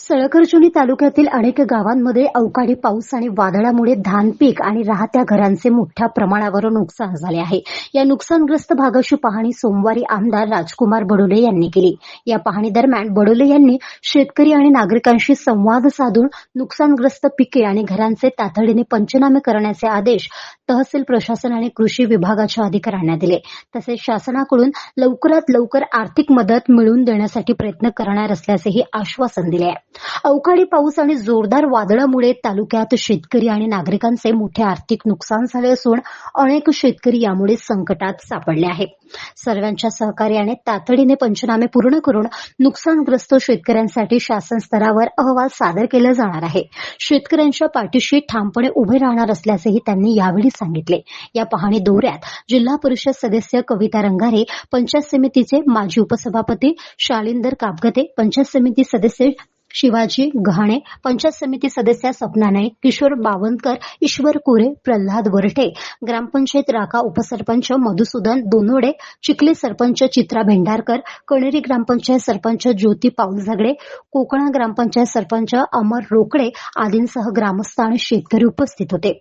सळकरचुनी तालुक्यातील अनेक गावांमध्ये अवकाळी पाऊस आणि वादळामुळे धान पीक आणि राहत्या घरांचे मोठ्या प्रमाणावर नुकसान झाले आहे. या नुकसानग्रस्त भागाची पाहणी सोमवारी आमदार राजकुमार बडोले यांनी केली. या पाहणी दरम्यान बडोले यांनी शेतकरी आणि नागरिकांशी संवाद साधून नुकसानग्रस्त पिके आणि घरांचे तातडीने पंचनामे करण्याचे आदेश तहसील प्रशासन आणि कृषी विभागाच्या अधिकाऱ्यांना दिले. तसेच शासनाकडून लवकरात लवकर आर्थिक मदत मिळवून देण्यासाठी प्रयत्न करणार असल्याचेही आश्वासन दिले आहे. अवकाळी पाऊस आणि जोरदार वादळामुळे तालुक्यात शेतकरी आणि नागरिकांचे मोठे आर्थिक नुकसान झाले असून अनेक शेतकरी यामुळे संकटात सापडले आहेत. सर्वांच्या सहकार्याने तातडीने पंचनामे पूर्ण करून नुकसानग्रस्त शेतकऱ्यांसाठी शासन स्तरावर अहवाल सादर केला जाणार आहे. शेतकऱ्यांच्या पाठीशी ठामपणे उभे राहणार असल्याचेही त्यांनी यावेळी सांगितले. या पाहणी दौऱ्यात जिल्हा परिषद सदस्य कविता रंगारे पंचायत समितीचे माजी उपसभापती शालिंदर कापगते पंचायत समिती सदस्य शिवाजी गहाणे पंचायत समिती सदस्या सपना नाईक किशोर बावनकर ईश्वर कुरे प्रल्हाद वरठे ग्रामपंचायत राका उपसरपंच मधुसूदन दोनोडे चिखली सरपंच चित्रा भेंडारकर कणेरी ग्रामपंचायत सरपंच ज्योती पाऊलझगडे कोकणा ग्रामपंचायत सरपंच अमर रोकडे आदींसह ग्रामस्थ आणि शेतकरी उपस्थित होते.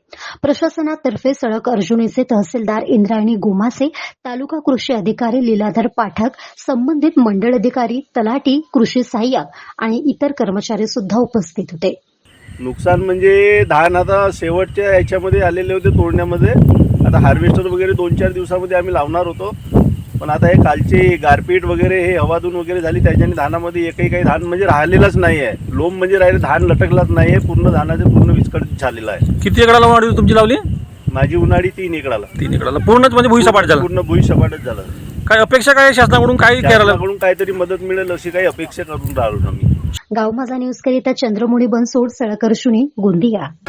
प्रशासनातर्फे सडक अर्जुनीचे तहसीलदार इंद्रायणी गोमासे तालुका कृषी अधिकारी लीलाधर पाठक संबंधित मंडळ अधिकारी तलाठी कृषी सहाय्यक आणि इतर कर्मचारी सुद्धा उपस्थित होते. नुकसान म्हणजे धान आता शेवटच्या याच्यामध्ये आलेले होते तोडण्यामध्ये. आता हार्वेस्टर वगैरे दोन चार दिवसामध्ये आम्ही लावणार होतो. पण आता हे कालचे गारपीट वगैरे हे हवाधून वगैरे झाली त्याच्याने धानामध्ये एकही काही धान म्हणजे राहिलेलंच नाही आहे. लोम म्हणजे राहिले धान लटकलाच नाही आहे. पूर्ण धानाचे पूर्ण विस्कळीत झालेलं आहे. किती एकडाला वाढ तुमची लावली? माझी उन्हाळी तीन एकराला. तीन एकडाला पूर्णच म्हणजे भुईसपाट झाला. पूर्ण भुई सपाटच झालं. काय अपेक्षा काय शासनाकडून? काय करायला? शासनाकडून काहीतरी मदत मिळेल अशी काही अपेक्षा करून राहिलो आम्ही. गाव माझा न्यूज करिता चंद्रमुळी बनसोड सळकर्शुनी गोंदिया.